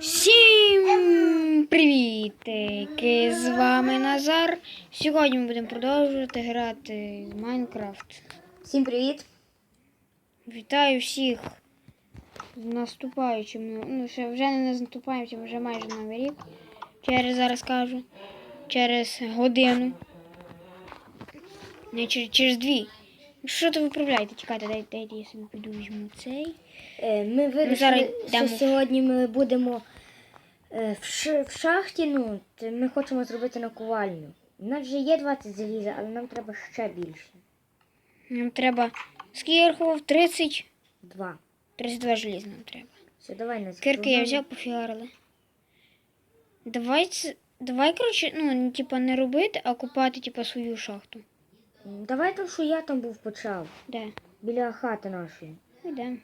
Всім привітики! З вами Назар. Сьогодні ми будемо продовжувати грати в Майнкрафт. Всім привіт! Вітаю всіх з наступаючим. Ну, ще вже не наступаючим, вже майже новий рік. Через зараз кажу. Через годину. Не через, через дві. Що то виправляєте? Чекайте, дайте, дайте я собі піду візьму цей. Е, Ми вирішили, що йдемо. сьогодні ми будемо е, в, ш... в шахті. Ну, ми хочемо зробити наковальню. У нас вже є 20 заліза, але нам треба ще більше. Нам треба. Скільки я рахував? 30. Два. 32 желіза нам треба. Все, давай нас. Кирки я взяв, пофігарили. Давай, ц- давай, коротше, ну, не, типа, не робити, а купати, типа, свою шахту. Давай там, що я там був почав. Де? Біля хати нашої. Йдемо.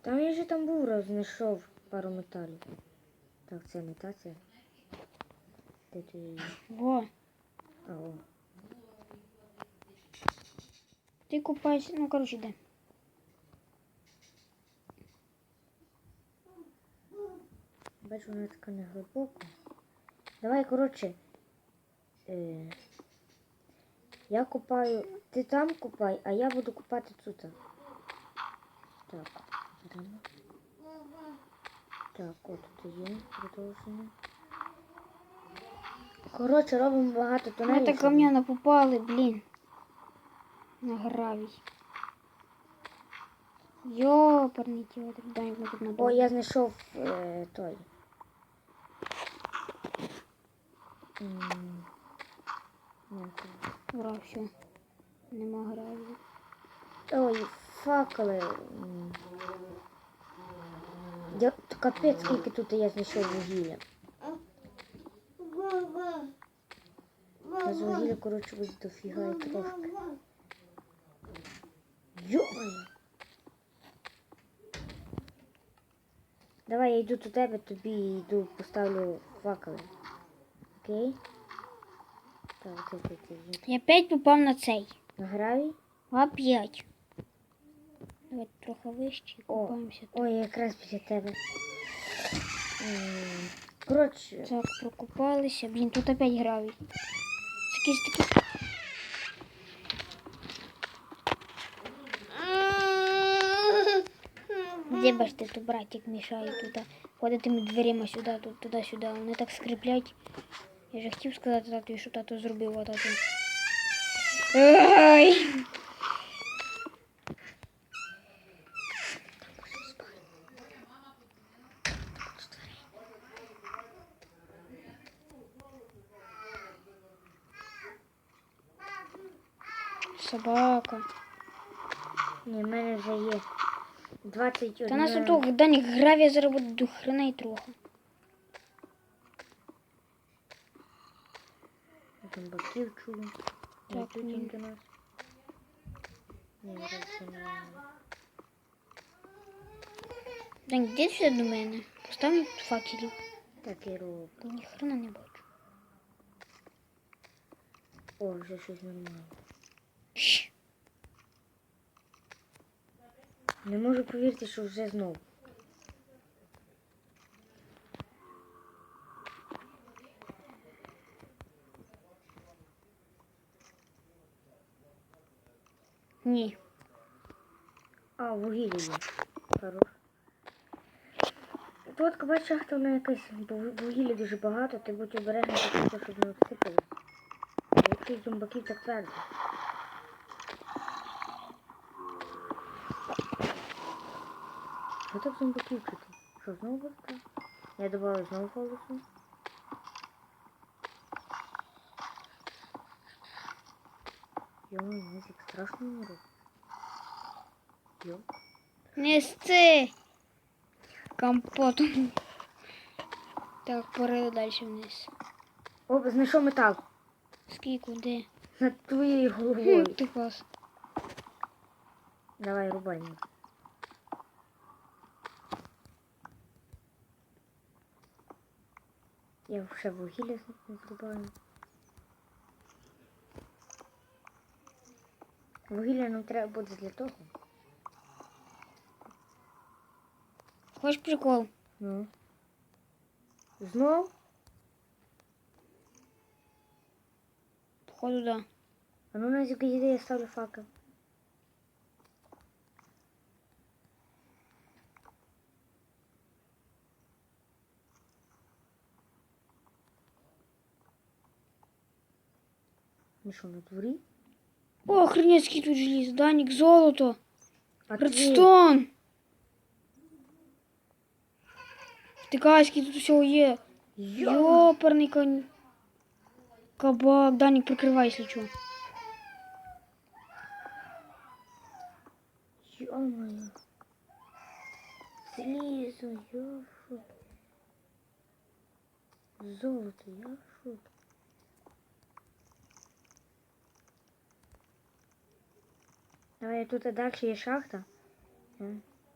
Там я вже там був, рознайшов пару металів. Так, це не та це. Де ти її? Во. А, о. Ти купайся, ну, коротше, йде. Бачу, вона така не глибока. Давай, коротше. Е, я купаю. Ти там купай, а я буду купати тут. Так. Так, от тут є продовження. Коротше, робимо багато Ми тунелів. так щоб- кам'яна попали, блін. На гравій. Йоперний театр. Дай ми тут О, я знайшов е, той. М, його? Ура, все. Нема гравій. Ой, факели. Я, капець, скільки тут я знайшов вугілля. Я з вугілля, коротше, буде дофіга і трошки. Йомаю. Давай я йду до тебе, тобі йду, поставлю факели. Окей? Так, ти, ти, ти, ти. Я опять попав на цей. На гравій? Опять. Давайте трохи вище і О, купаємося. Ой, якраз після тебе. М, Коротше, Так, прокупалися. Блін, тут опять гравій. Це якісь такі. Де бачите, то братик мішає тут. Ходить тими дверима сюди, тут, туди-сюди. Вони так скріплять. Я же хотів сказати тату, що тато зробив, а тато. Ой! Собака. ні, в мене вже є 21. Та нас тут дані гравія зараз буде до хрена і трохи. Зомбаків чую. Ні. до нас. Ні, це не. Дань, йди сюди до мене. Поставимо тут факелів. Так і роблю. Бо ні хрена не бачу. О, вже щось нормально. Не можу повірити, що вже знов. Ні. А, вугілля є. Хорош. Тут бач, шахта вона якась, бо вугілля дуже багато, ти будь обережний, щоб не всипалось. Якийсь зомбаків так твердо. Що так зомбаків чути? Що, знову? Я добавив знову голосу. Йо, музик страшно не робить. Йо. Нести компотом. Так, пора далі вниз. О, знайшов метал. Скільки, де? Над твоєю головою. Ти клас. Давай, рубай. мене. Я ще вугілля зрубаю. Вугілля нам треба буде для того. Хочеш прикол? Ну. Знов? Походу, да. А ну Назик, іди, я ставлю факел. Ну що, на дворі? О, охренеть, скільки тут желізо. Данік, золото. А ти- Редстон. Втикай, скільки тут всього є. Йо! Йоперний конь. Кабак. Данік, прикривай, якщо що. Ё-моё. Залізо, я в шокі. Золото, я Давай тут далі є шахта.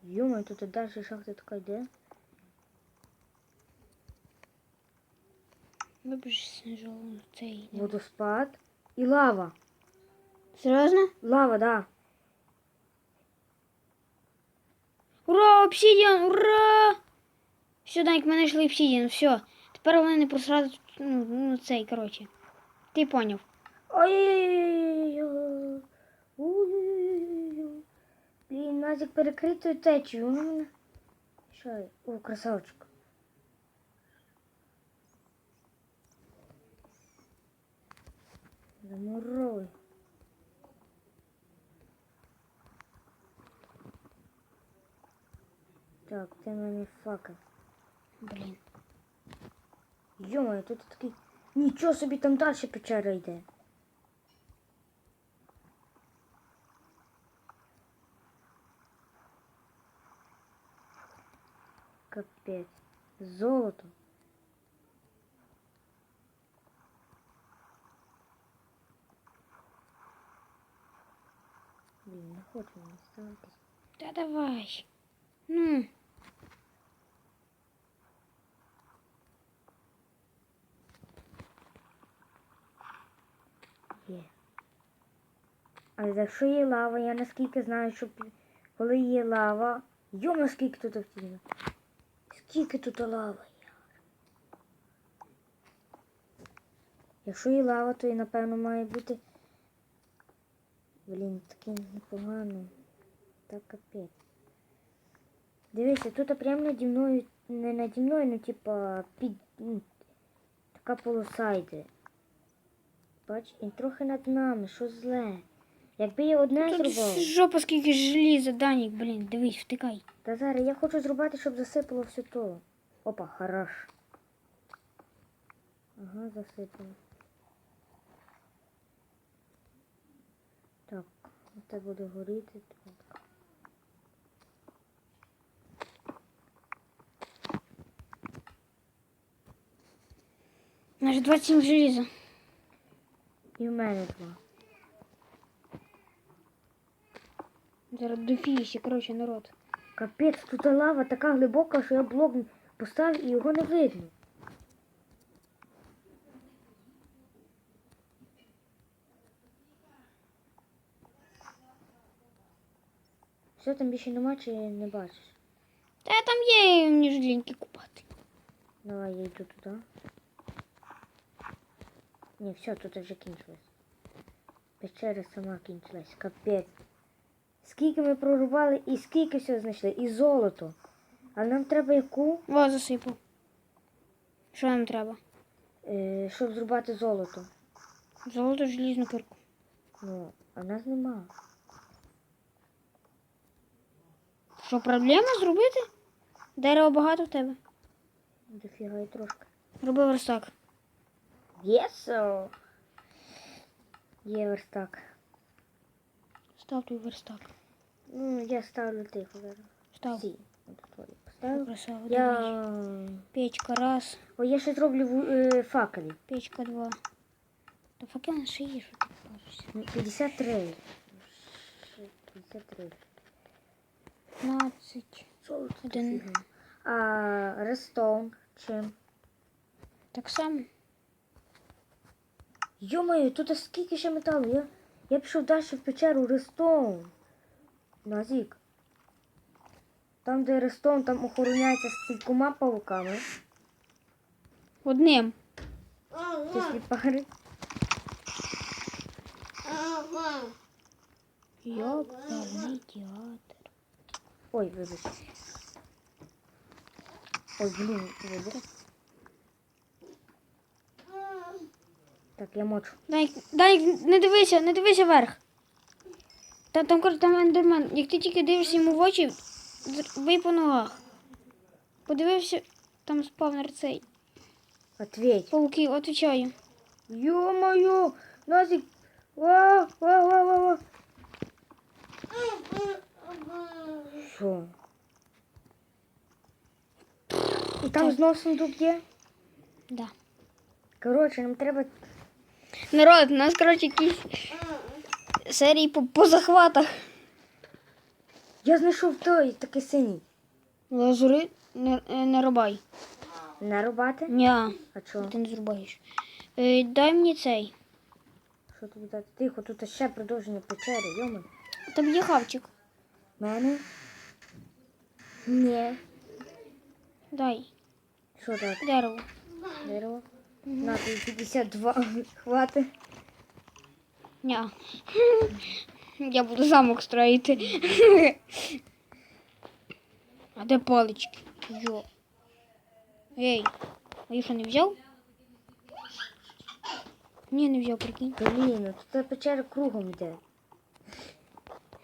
Йома, тут далі шахта така йде. Вибач, снижало цей. Водоспад і лава. Серйозно? Лава, да. Ура, обсидіан, ура! Все, Данік, ми знайшли обсидіан, все. Тепер вони не просрати ну, ну, цей, коротше. Ти поняв. Ой-ой-ой. Блін, Назик перекритою течею. Мене. Що? О, красавчик. Замуровуй. Так, ти мені факел. Блін. Йомаю, тут такий. Нічого собі там далі печера йде. Капець. Золото. Блін, не хочу мені ставитись. Та давай. Ну. Є. Але якщо є лава, я наскільки знаю, що коли є лава. Йо, наскільки тут активно. Скільки тут лави є. Якщо є лава, то і напевно має бути. Блін, таке непогано. Так капець. Дивися, тут прямо наді мною, не наді мною, ну типа під. м, Така полоса йде. Бач, і трохи над нами, що зле. Якби я одне Тут зробив. жопа скільки желіза, Данік, блін, дивись, втикай. Та зараз я хочу зробити, щоб засипало все то. Опа, хорош. Ага, засипало. Так, це буде горіти. Так. Наш 27 желіза. І в мене два. Зараз дофігіще, коротше, народ. Капець, тут лава така глибока, що я блок поставив і його не видно. Все там більше нема чи не бачиш? Та там є мені жлінки купати. Давай я йду туди. Ні, все, тут вже кінчилось. Печера сама кінчилась. Капець. Скільки ми прорубали і скільки всього знайшли. І золото. Але нам треба яку, О, засипав. Що нам треба? е, щоб зрубати золото. Золото желізну кирку. Ну, а нас нема. Що, проблема зробити? Дерева багато в тебе. Дофіга і трошки. Роби верстак. Єсо! Є верстак. Став той верстак. Ну, я ставлю тихо зараз. Став. Всі. Поставив. Красава. Я... Печка раз, О, я ще зроблю ву- е, факелі. печка два. Та факел ще є, що ти кажеш. Ну, 53. 53. 15. Золото. Один. дофіга. А рестоун чим? Так само. Йо-моє, тут скільки ще металу? Я, я пішов далі в печеру рестоун. Назік. Там, де Рестон, там охороняється з кількома павуками. Одним. Ти сліпари. Йобаний театр. Ой, вибач. Ой, блін, вибач. Так, я мочу. Дай, дай, не дивися, не дивися вверх. Та там, коротше, там ендермен. Як ти тільки дивишся йому в очі, бий по ногах. Подивився, там спавнер цей. Ответь. Пауки, отвечаю. Ё-моё! Назик! Ва, ва, ва, ва, ва. Що? І там знов сундук є? Да. Коротше, нам треба. Народ, у нас, коротше, якісь серії по, по захватах. Я знайшов той такий синій. Лазури не, е, не рубай. Нарубати? Ня, А що? ти не зрубаєш. Е, дай мені цей. Що тобі дати? Тихо, тут ще продовження печери, йома. Там є хавчик. Мене? Ні. Дай. Що так? Дерево. Дерево? На тобі 52 хвати. Ня. Я буду замок строїти. А де палички? Йо. Ей, а я не взяв? Ні, не взяв, прикинь. Блін, ну тут печера кругом йде.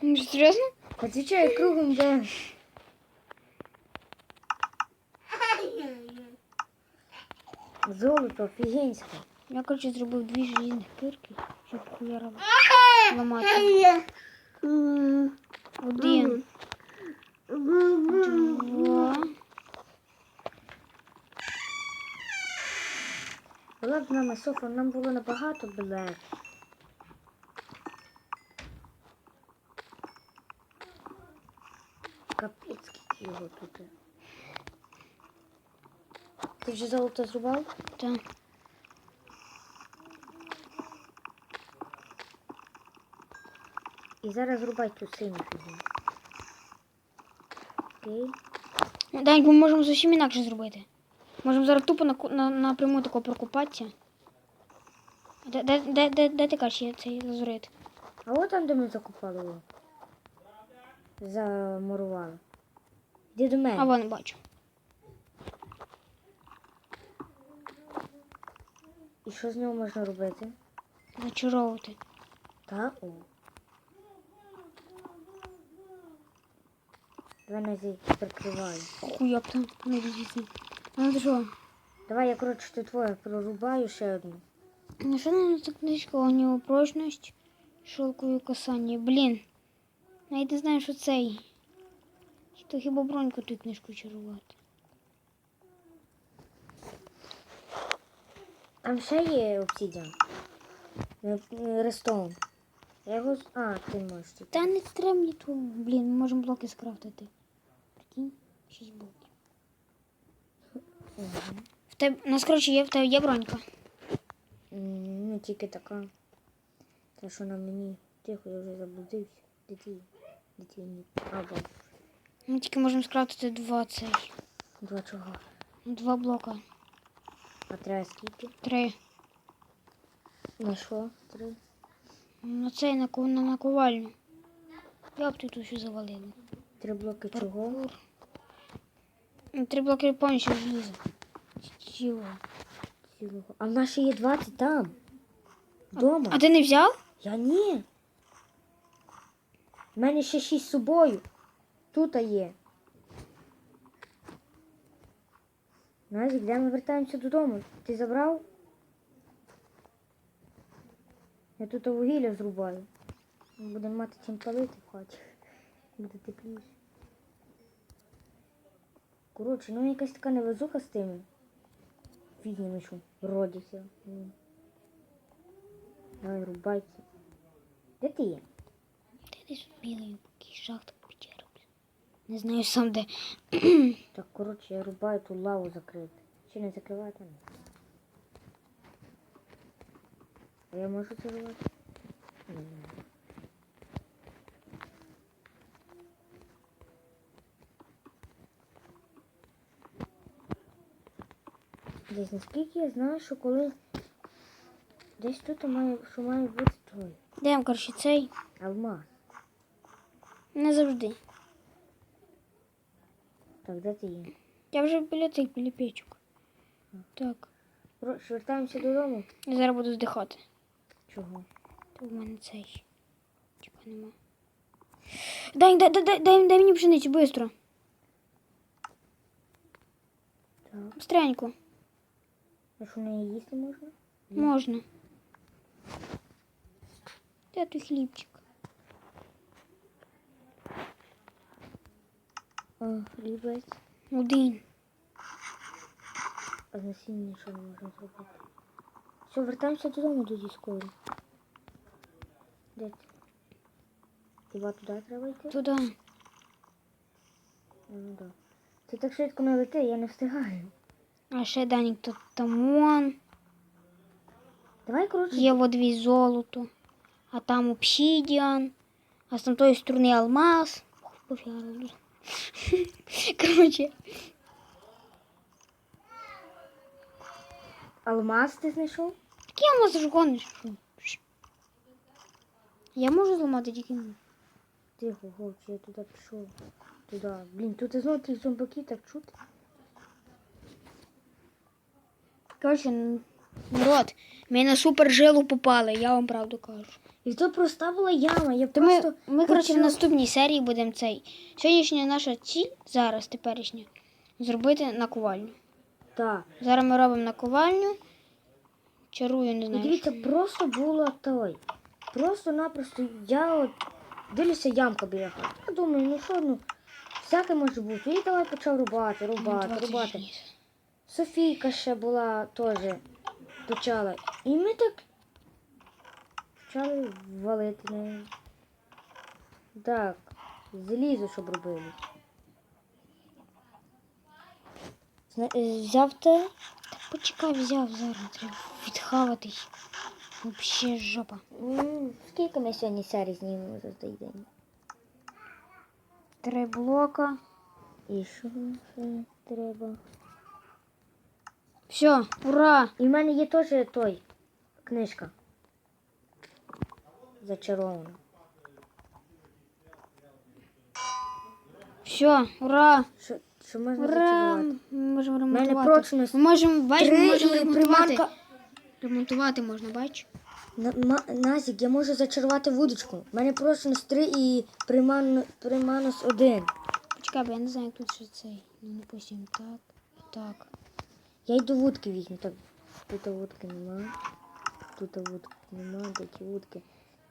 Ну, Серйозно? Отвечай, кругом йде. Золото офігенське. Я, коротше, зробив дві желізних кирки, хуяра ламати. Один. Два. Була б нами Софа, нам було набагато б. Капець, скільки його тут. Ти вже золото зрубав? Так. І зараз зрубай ту синю фігню. Окей. Даньку, ми можемо зовсім інакше зробити. Можемо зараз тупо на, на, напряму тако прокопатися. Де, де, де, де, де ти кажеш, є цей лазурит? А от там, де ми закопали його. Замурували. Іди до мене. А вон бачу. І що з нього можна робити? Зачаровувати. Та о. Давай Назі прикриваю. Хуя там не. Ну що? Давай я, коротше, ти твоє прорубаю ще одну. Ну що нам за книжка? У нього прочність, шелкові касання. Блін. Навіть не знаю, що цей. То хіба броньку ту книжку чарувати. Там ще є обсідіан. Е, е, Рестоун. Я його... А, ти можеш тут. Та не треба мені ту, блін, ми можемо блоки скрафтити. 6. Угу. В тебе, у нас, коротше, є, в тебе є бронька. Ну, тільки така. Та що на мені. Тихо, я вже заблудився. Де ти? Де ти? А. Ми тільки можемо скрафтити два цей. Два чого? Два блока. А треба скільки? Три. На що? Три. На цей на, на наковальню. Я б тут усю завалила. Три блоки чого? Паркур. Три блоки повністю желіза. Чого? Цілого. А в нас ще є 20 там. Дома. А ти не взяв? Я ні. У мене ще 6 з собою. Тут є. Назік, де ми вертаємося додому? Ти забрав? Я тут вугілля зрубаю. Будемо мати чим палити в хаті. Буде тепліше. Коротше, ну якась така невезуха з тими. Віднями, що родяться. Ну. Давай рубайся. Де ти є? Ти десь білий, поки шахта печера. Не знаю сам де. Так, коротше, я рубаю ту лаву закрити. Чи не закривати? А я можу це робити? Не знаю. Десь наскільки я знаю, що коли десь тут має, що має бути той Йдемо, коротше, цей. алмаз. Не завжди. Так, де ти є? Я вже біля цих біля печок. Так. Коротше, вертаємося додому. Я зараз буду здихати. Чого? В мене цей. Типа нема. Дай, дай, дай, дай, дай, дай мені пшеницю, швидко. Так. Быстренько. А що неї їсти можна? Можна. Де той хлібчик? А, хлібець. Один. А з насіння що не можна зробити? Все, вертаємося додому тоді скоро. Де ти? Хіба туди треба йти? Туди. Ну да. Ти так швидко не лети, я не встигаю. А ще Данік тут тамон. Давай, коротше, Є во дві золото. А там обсидіан. А з там тої сторони алмаз. Коротше, алмаз ти знайшов? який алмаз ж гониш? Я можу зламати тільки. Тихо, хлопці, я туди пішов. Туди. Блін, тут знову ті зомбаки так чути. Коротше, народ, ми на супер жилу попали, я вам правду кажу. І то просто була яма, я То ми, просто... ми коротше, в наступній серії будемо цей. Сьогоднішня наша ціль, зараз теперішня, зробити наковальню. Так. Зараз ми робимо наковальню. Чарую, не І знаю. дивіться, просто було той. Просто-напросто я от дивлюся ямка біля хати. Я думаю, ну що, ну, всяке може бути. І давай почав рубати, рубати, 20 рубати. Софійка ще була теж почала. І ми так почали валити нею. Так, залізо, щоб робили. Взяв те. Почекай, взяв зараз, треба відхаватись. Вообще жопа. М, Скільки ми сьогодні серій знімемо за цей день? Три блока. І що ще треба? Все, ура! І в мене є теж той книжка. Зачарована. Все, ура! Що, що можна Ура! зачарувати? Ми можемо У мене ремонтувати. прочність Ми можемо, бачиш, ми Три можемо і ремонтувати. приманка. Ремонтувати можна, бач? На, ма- Назік, я можу зачарувати вудочку. У мене прочність 3 і приман, приманус 1. Почекай, бо я не знаю, як тут ще цей. Ну, допустим, так і так. Я йду вудки візьму. Так, тут вудки нема. Тут вудки нема, ті вудки.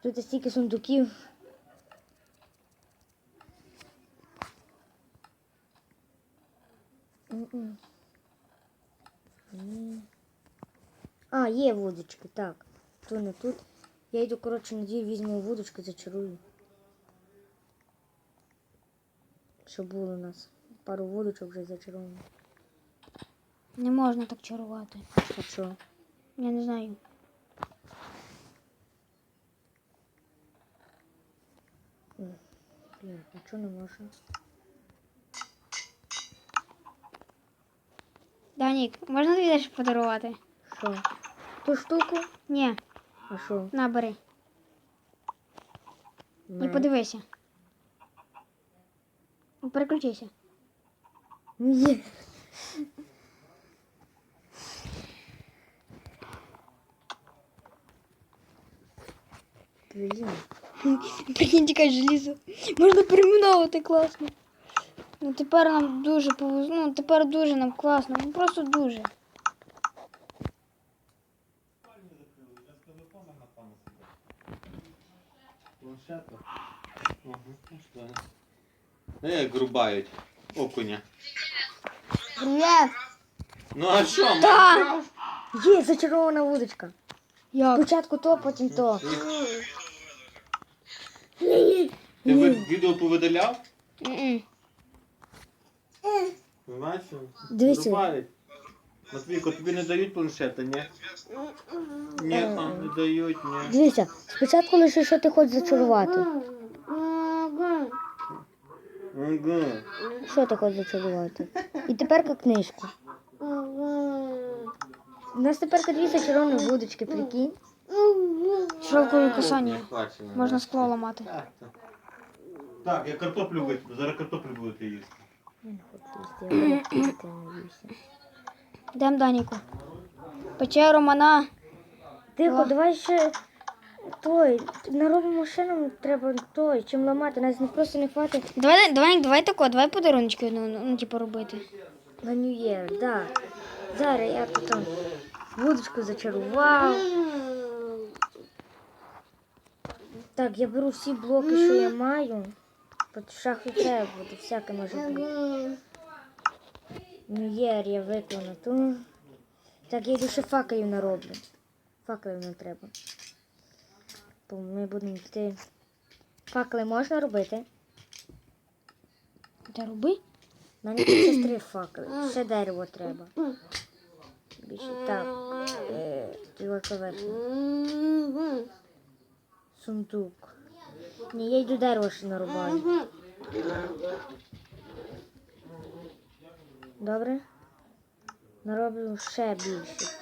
Тут стільки сундуків. А, є вудочки, так. То не тут. Я йду, коротше, на двір візьму вудочку, зачарую. Щоб було у нас пару вудочок вже зачаровано. Не можна так чарувати. А що? Я не знаю. Блін, а чого не можна? Данік, можна тобі дещо подарувати? Що? Ту штуку? Ні, А що? набери. І Не. подивися. Ну, Переключися. Ні. Блін. Прикинь, тікай желізо. Можна перейменовувати класно. Ну тепер нам дуже повезло. Ну тепер дуже нам класно. Ну просто дуже. Планшета? Ага, ну що? Ну як рубають окуня. Привіт! Ну а що, Та! Майнкрафт? Є зачарована вудочка. Як? Спочатку то, потім то. Ти ви- відео повидаляв? М-м. Бачив? Дивіться. Рубають. Матвійко, тобі не дають планшета, ні? Ні, а, не дають, ні. Дивіться, спочатку лише що ти хочеш зачарувати. Ага. Що ти хочеш зачарувати? І тепер книжку. У нас тепер дві зачаровані вудочки, прикинь. Шовкові касання. Можна да. скло ламати. Так, так. Так, я картоплю витягну. Зараз картоплю будете їсти. Я не хочу їсти, я. Йдемо, Даніку. Печеру, мана. Тихо, давай ще той. Наробимо нам треба той, чим ламати. Нас не просто не хватить Давай, давай, давай тако, давай подарунки, ну, ну, типу, робити. Year, да. Зараз я тут там вудочку зачарував. Так, я беру всі блоки, що я маю. От шаху треба буде, всяке може бути. New Year я виконую ту. Так, я ще факелів нароблю. Факелів нам треба. Бо ми будемо йти. Факели можна робити? Ти роби. Тут ще три факели. Ще дерево треба. Більше так. Е. Сундук. Ні, я йду дерево ще нарубаю. Добре? Нароблю ще більше.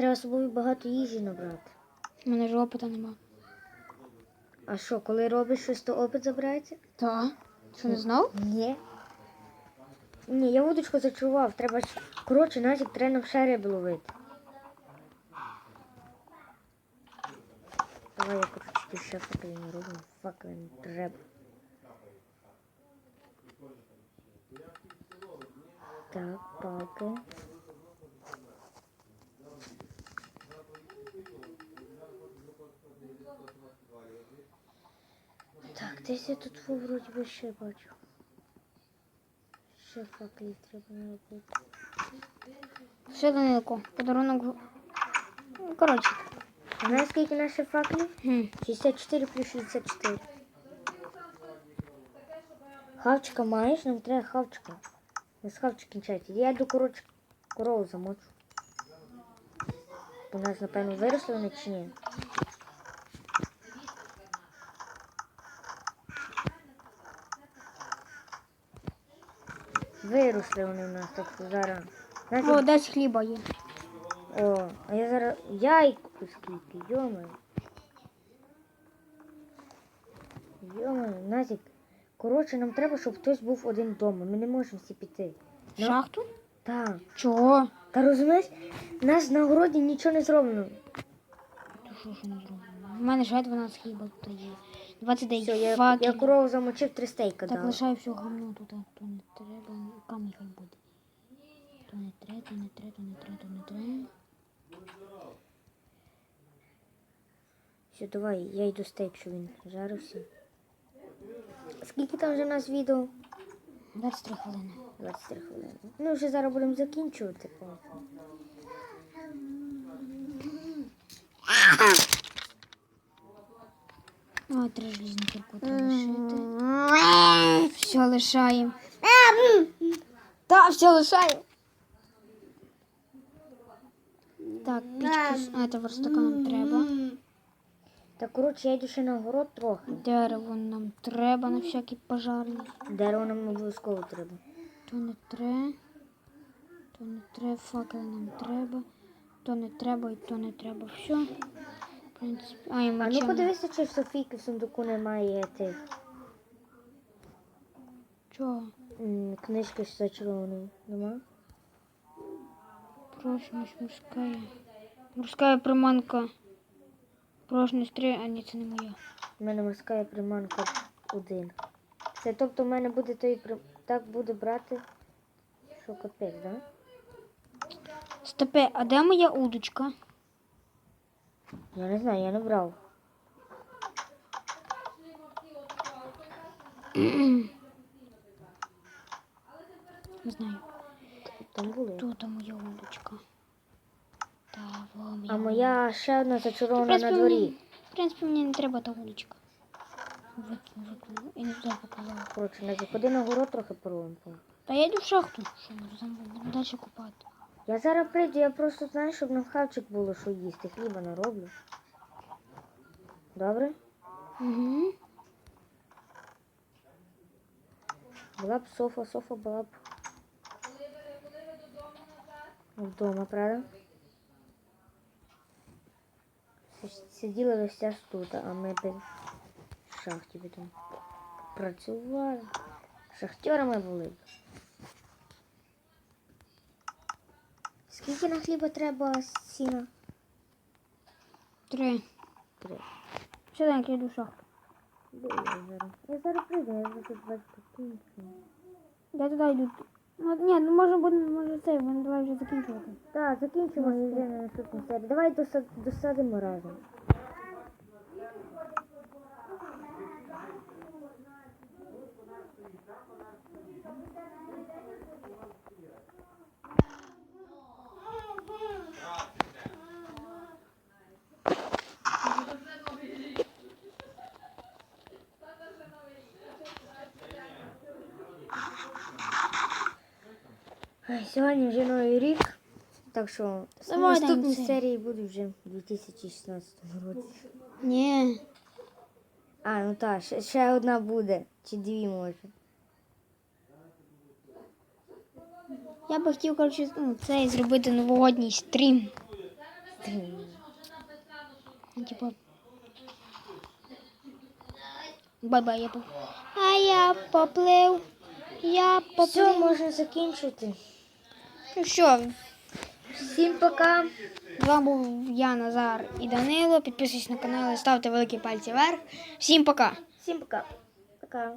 Треба з собою багато їжі набрати. У мене ж опита нема. А що, коли робиш щось, то опит забирається? Так. Що не знав? Ні. Ні, я вудочку зачував. Треба ж. Коротше, Назік, треба ще риби ловити. Давай я коротше ще факели не роблю. Факели не треба. Так, палки. Так, десь я тут вроді би ще бачу. Ще факелів треба наробити. Все, Данилко, подарунок. Ну, Коротше. Знаєш, скільки наших факелів? Хм. 64 плюс 64. Хавчика маєш? Нам треба хавчика. Не з хавчик кінчається. Я йду, коротше, корову замочу. У нас, напевно, виросли вони чи ні? Виросли вони у нас, так зараз. Знаєте, О, десь хліба є. О, а я зараз яйку скільки, йоми. Йоми, Назік. Коротше, нам треба, щоб хтось був один вдома. Ми не можемо всі піти. В Шахту? Так. Чого? Та розумієш, нас на городі нічого не зроблено. Ти що ж не зробимо? У мене ж 12 хліба тут є. 29 Все, я, факелів. я корову замочив три стейка Так дав. лишаю все гамно тут, а то не треба, камінь хай буде. То не треба, то не треба, то не треба, то не треба. Все, давай, я йду стейк, що він жарився. Скільки там вже у нас відео? 23 хвилини. 23 хвилини. Ну, вже зараз будемо закінчувати. О, три желізні кіркути лишити. Все лишаємо. Все лишаємо. Так, пічку, а, це верстака нам треба. Так, коротше, я йду ще на город трохи. Дерево нам треба на всякий пожарний. Дерево нам обов'язково треба. То не треба. То не треба, факел нам треба. То не треба і то не треба. Все. В принципі. А, і А ну мочемо. подивися, чи в Софійки в сундуку немає тих Чого? Книжки з зачарованою. Нема? Прочність морська. Морська приманка. Прочність 3, а ні, це не моя. У мене морська приманка один. Це тобто в мене буде той при- так буде брати, що капець, да? Стопе, а де моя удочка? Я не знаю, я не брав. Не знаю. Там були. Тут моя удочка. Та, во, моя А моя ще одна зачарована на дворі. мені- В принципі, мені не треба та. Викину, викину. І не туди поклала. Коротше, Назік, ходи на город трохи поробимо. Та я йду в шахту. Що там будемо далі купати? Я зараз прийду, я просто знаю, щоб нам хавчик було що їсти. Хліба нароблю. Добре? Угу. Була б софа, софа була б. Вдома, правда? Сиділа весь час тут, а ми б в шахті там працювали. Шахтерами були б. Скільки на хліба треба сіна? Три. Три. Що так, я йду в шахту. Де я зараз? Я зараз прийду, я вже тут бачу. Я туди йду. Ну, ні, ну може буде, може це, ми давай вже закінчувати. Так, закінчимо і вже на наступну серію. Давай доса- досадимо разом. Сьогодні вже новий рік, так що Давай, наступні серії будуть вже в 2016 році. Ні. А, ну так, ще, ще одна буде, чи дві може. Я би хотів, коротше, ну, цей зробити новогодній стрім. Ну, Типа. Бай-бай, я поплив. А я поплив. Я Все, можна закінчити. Ну що, Всім пока. з вами був я, Назар і Данило. Підписуйтесь на канал і ставте великі пальці вверх. Всім пока! Всім пока. Пока.